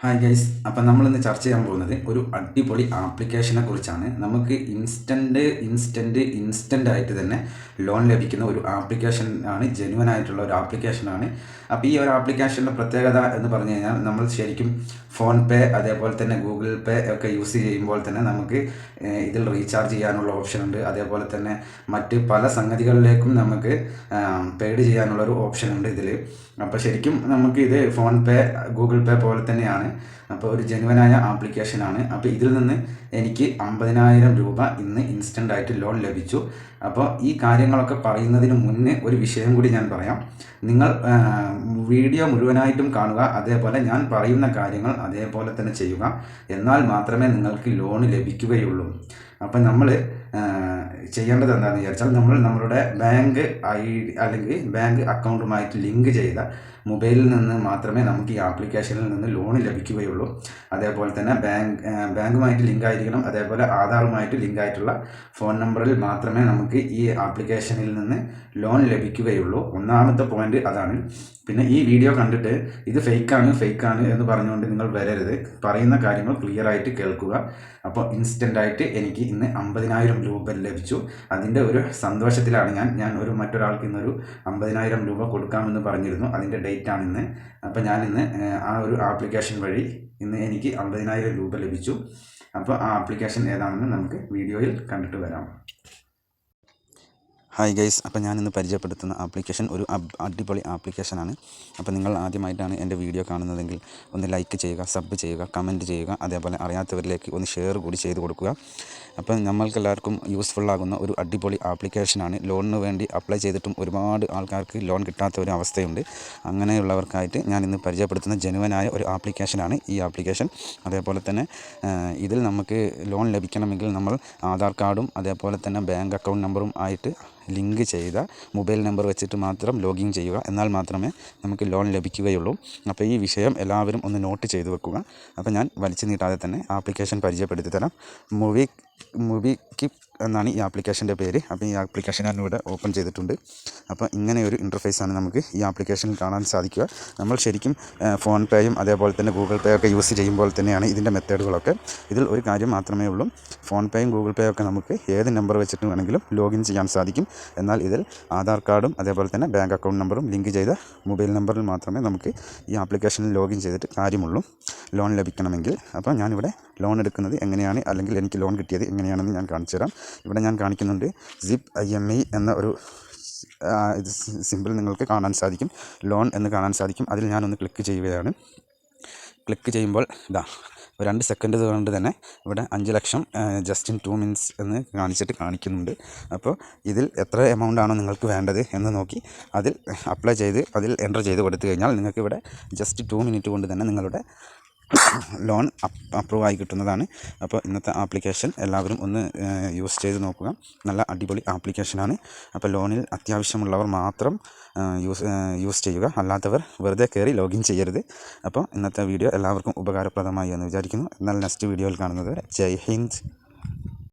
Hi guys അപ്പം നമ്മളിന്ന് ചർച്ച ചെയ്യാൻ പോകുന്നത് ഒരു അടിപൊളി ആപ്ലിക്കേഷനെ കുറിച്ചാണ്. നമുക്ക് ഇൻസ്റ്റന്റ് ഇൻസ്റ്റന്റ് ഇൻസ്റ്റന്റ് ആയിട്ട് തന്നെ ലോൺ ലഭിക്കുന്ന ഒരു ആപ്ലിക്കേഷൻ ആണ് ജെനുവൻ ആയിട്ടുള്ള ഒരു ആപ്ലിക്കേഷനാണ് അപ്പോൾ ഈ ഒരു ആപ്ലിക്കേഷന്റെ പ്രത്യേകത എന്ന് പറഞ്ഞു കഴിഞ്ഞാൽ നമ്മൾ ശരിക്കും ഫോൺ പേ അതേപോലെ തന്നെ ഗൂഗിൾ പേ ഒക്കെ യൂസ് ചെയ്യുമ്പോൾ തന്നെ നമുക്ക് ഇതിൽ റീചാർജ് ചെയ്യാനുള്ള ഓപ്ഷൻ ഉണ്ട്. അതേപോലെ തന്നെ മറ്റ് പല സംഗതികളിലേക്കും നമുക്ക് പെയ്ഡ് ചെയ്യാനുള്ള ഒരു ഓപ്ഷൻ ഉണ്ട് ഇതിൽ അപ്പോൾ ശരിക്കും നമുക്ക് ഇത് ഫോൺ പേ ഗൂഗിൾ പേ പോലെ തന്നെയാണ്. അപ്പോൾ ഒരു ജെനുവനായ ആപ്ലിക്കേഷനാണ് അപ്പോൾ ഇതിൽ നിന്ന് എനിക്ക് അമ്പതിനായിരം രൂപ ഇന്ന് ഇൻസ്റ്റന്റ് ആയിട്ട് ലോൺ ലഭിച്ചു. അപ്പോൾ ഈ കാര്യങ്ങളൊക്കെ പറയുന്നതിന് മുന്നേ ഒരു വിഷയം കൂടി ഞാൻ പറയാം. നിങ്ങൾ വീഡിയോ മുഴുവനായിട്ടും കാണുക. അതേപോലെ ഞാൻ പറയുന്ന കാര്യങ്ങൾ അതേപോലെ തന്നെ ചെയ്യുക. എന്നാൽ മാത്രമേ നിങ്ങൾക്ക് ലോൺ ലഭിക്കുകയുള്ളൂ. അപ്പം നമ്മൾ ചെയ്യേണ്ടത് എന്താണെന്ന് വിചാരിച്ചാൽ നമ്മൾ നമ്മളുടെ ബാങ്ക് ഐ അല്ലെങ്കിൽ ബാങ്ക് അക്കൗണ്ടുമായിട്ട് ലിങ്ക് ചെയ്ത മൊബൈലിൽ നിന്ന് മാത്രമേ നമുക്ക് ഈ ആപ്ലിക്കേഷനിൽ നിന്ന് ലോൺ ലഭിക്കുകയുള്ളൂ. അതേപോലെ തന്നെ ബാങ്ക് ബാങ്കുമായിട്ട് ലിങ്ക് ആയിരിക്കണം. അതേപോലെ ആധാറുമായിട്ട് ലിങ്ക് ആയിട്ടുള്ള ഫോൺ നമ്പറിൽ മാത്രമേ നമുക്ക് ഈ ആപ്ലിക്കേഷനിൽ നിന്ന് ലോൺ ലഭിക്കുകയുള്ളൂ. ഒന്നാമത്തെ പോയിന്റ് അതാണ്. പിന്നെ ഈ വീഡിയോ കണ്ടിട്ട് ഇത് ഫേക്കാണ് ഫേക്കാണ് എന്ന് പറഞ്ഞുകൊണ്ട് നിങ്ങൾ വരരുത്. പറയുന്ന കാര്യങ്ങൾ ക്ലിയർ ആയിട്ട് കേൾക്കുക. അപ്പോൾ ഇൻസ്റ്റന്റ് ആയിട്ട് എനിക്ക് ഇന്ന് അമ്പതിനായിരം രൂപ ലഭിച്ചു. അതിന്റെ ഒരു സന്തോഷത്തിലാണ് ഞാൻ. ഞാൻ ഒരു മറ്റൊരാൾക്ക് ഇന്നൊരു അമ്പതിനായിരം രൂപ കൊടുക്കാമെന്ന് പറഞ്ഞിരുന്നു. അതിന്റെ ഡേറ്റ് ആണ് ഇന്ന് അപ്പോൾ ഞാൻ ഇന്ന് ആ ഒരു ആപ്ലിക്കേഷൻ വഴി ഇന്ന് എനിക്ക് അമ്പതിനായിരം രൂപ ലഭിച്ചു. അപ്പോൾ ആ ആപ്ലിക്കേഷൻ ഏതാണെന്ന് നമുക്ക് വീഡിയോയിൽ കണ്ടിട്ട് വരാം. ഹായ് ഗൈസ് അപ്പോൾ ഞാനിന്ന് പരിചയപ്പെടുത്തുന്ന ആപ്ലിക്കേഷൻ ഒരു അടിപൊളി ആപ്ലിക്കേഷനാണ് അപ്പോൾ നിങ്ങൾ ആദ്യമായിട്ടാണ് എന്റെ വീഡിയോ കാണുന്നതെങ്കിൽ ഒന്ന് ലൈക്ക് ചെയ്യുക സബ് ചെയ്യുക കമന്റ് ചെയ്യുക അതേപോലെ അറിയാത്തവരിലേക്ക് ഒന്ന് ഷെയർ കൂടി ചെയ്ത് കൊടുക്കുക. അപ്പോൾ നമ്മൾക്കെല്ലാവർക്കും യൂസ്ഫുള്ളാകുന്ന ഒരു അടിപൊളി ആപ്ലിക്കേഷനാണ് ലോണിന് വേണ്ടി അപ്ലൈ ചെയ്തിട്ടും ഒരുപാട് ആൾക്കാർക്ക് ലോൺ കിട്ടാത്ത ഒരു അവസ്ഥയുണ്ട്. അങ്ങനെയുള്ളവർക്കായിട്ട് ഞാൻ ഇന്ന് പരിചയപ്പെടുത്തുന്ന ജനുവനായ ഒരു ആപ്ലിക്കേഷനാണ് ഈ ആപ്ലിക്കേഷൻ അതേപോലെ തന്നെ ഇതിൽ നമുക്ക് ലോൺ ലഭിക്കണമെങ്കിൽ നമ്മൾ ആധാർ കാർഡും അതേപോലെ തന്നെ ബാങ്ക് അക്കൗണ്ട് നമ്പറും ആയിട്ട് ലിങ്ക് ചെയ്ത മൊബൈൽ നമ്പർ വെച്ചിട്ട് മാത്രം ലോഗിൻ ചെയ്യുക. എന്നാൽ മാത്രമേ നമുക്ക് ലോൺ ലഭിക്കുകയുള്ളൂ. അപ്പോൾ ഈ വിഷയം എല്ലാവരും ഒന്ന് നോട്ട് ചെയ്ത് വെക്കുക. അപ്പോൾ ഞാൻ വലിച്ചു നീട്ടാതെ തന്നെ ആപ്ലിക്കേഷൻ പരിചയപ്പെടുത്തി തരാം. മൂവി മൂവി കിപ്പ് എന്നാണ് ഈ ആപ്ലിക്കേഷന്റെ പേര്. അപ്പോൾ ഈ ആപ്ലിക്കേഷൻ ഞാൻ ഇവിടെ ഓപ്പൺ ചെയ്തിട്ടുണ്ട്. അപ്പോൾ ഇങ്ങനെ ഒരു ഇന്റർഫേസാണ് നമുക്ക് ഈ ആപ്ലിക്കേഷനിൽ കാണാൻ സാധിക്കുക. നമ്മൾ ശരിക്കും ഫോൺ പേയും അതേപോലെ തന്നെ ഗൂഗിൾ പേ ഒക്കെ യൂസ് ചെയ്യുമ്പോൾ തന്നെയാണ് ഇതിന്റെ മെത്തേഡുകളൊക്കെ. ഇതിൽ ഒരു കാര്യം മാത്രമേ ഉള്ളൂ. ഫോൺ പേയും ഗൂഗിൾ പേയും ഒക്കെ നമുക്ക് ഏത് നമ്പർ വെച്ചിട്ട് വേണമെങ്കിലും ലോഗിൻ ചെയ്യാൻ സാധിക്കും. എന്നാൽ ഇതിൽ ആധാർ കാർഡും അതേപോലെ തന്നെ ബാങ്ക് അക്കൗണ്ട് നമ്പറും ലിങ്ക് ചെയ്ത മൊബൈൽ നമ്പറിൽ മാത്രമേ നമുക്ക് ഈ ആപ്ലിക്കേഷനിൽ ലോഗിൻ ചെയ്തിട്ട് കാര്യമുള്ളൂ. ലോൺ ലഭിക്കണമെങ്കിൽ. അപ്പോൾ ഞാനിവിടെ ലോൺ എടുക്കുന്നത് എങ്ങനെയാണ്? അല്ലെങ്കിൽ എനിക്ക് ലോൺ കിട്ടിയത് എങ്ങനെയാണെന്ന് ഞാൻ കാണിച്ചു തരാം ഇവിടെ ഞാൻ കാണിക്കുന്നുണ്ട് സിപ്പ് ഐ എം ഐ എന്ന ഒരു ഇത് സിമ്പിൾ നിങ്ങൾക്ക് കാണാൻ സാധിക്കും. ലോൺ എന്ന് കാണാൻ സാധിക്കും. അതിൽ ഞാനൊന്ന് ക്ലിക്ക് ചെയ്യുകയാണ്. ക്ലിക്ക് ചെയ്യുമ്പോൾ ഇതാ രണ്ട് സെക്കൻഡ് കൊണ്ട് തന്നെ ഇവിടെ അഞ്ച് ലക്ഷം ജസ്റ്റ് ഇൻ ടു മിനിറ്റ്സ് എന്ന് കാണിച്ചിട്ട് കാണിക്കുന്നുണ്ട്. അപ്പോൾ ഇതിൽ എത്ര എമൗണ്ട് ആണോ നിങ്ങൾക്ക് വേണ്ടത് എന്ന് നോക്കി അതിൽ അപ്ലൈ ചെയ്ത് അതിൽ എന്റർ ചെയ്ത് കൊടുത്തു കഴിഞ്ഞാൽ നിങ്ങൾക്ക് ഇവിടെ ജസ്റ്റ് ടു മിനിറ്റ് കൊണ്ട് തന്നെ നിങ്ങളുടെ ലോൺ അപ്രൂവ് ആയി കിട്ടുന്നതാണ്. അപ്പോൾ ഇന്നത്തെ ആപ്ലിക്കേഷൻ എല്ലാവരും ഒന്ന് യൂസ് ചെയ്ത് നോക്കുക. നല്ല അടിപൊളി ആപ്ലിക്കേഷനാണ് അപ്പോൾ ലോണിൽ അത്യാവശ്യമുള്ളവർ മാത്രം യൂസ് യൂസ് ചെയ്യുക. അല്ലാത്തവർ വെറുതെ കയറി ലോഗിൻ ചെയ്യരുത്. അപ്പോൾ ഇന്നത്തെ വീഡിയോ എല്ലാവർക്കും ഉപകാരപ്രദമായി എന്ന് വിചാരിക്കുന്നു. എന്നാൽ നെക്സ്റ്റ് വീഡിയോയിൽ കാണുന്നത് വരെ ജയ് ഹിന്ദ്.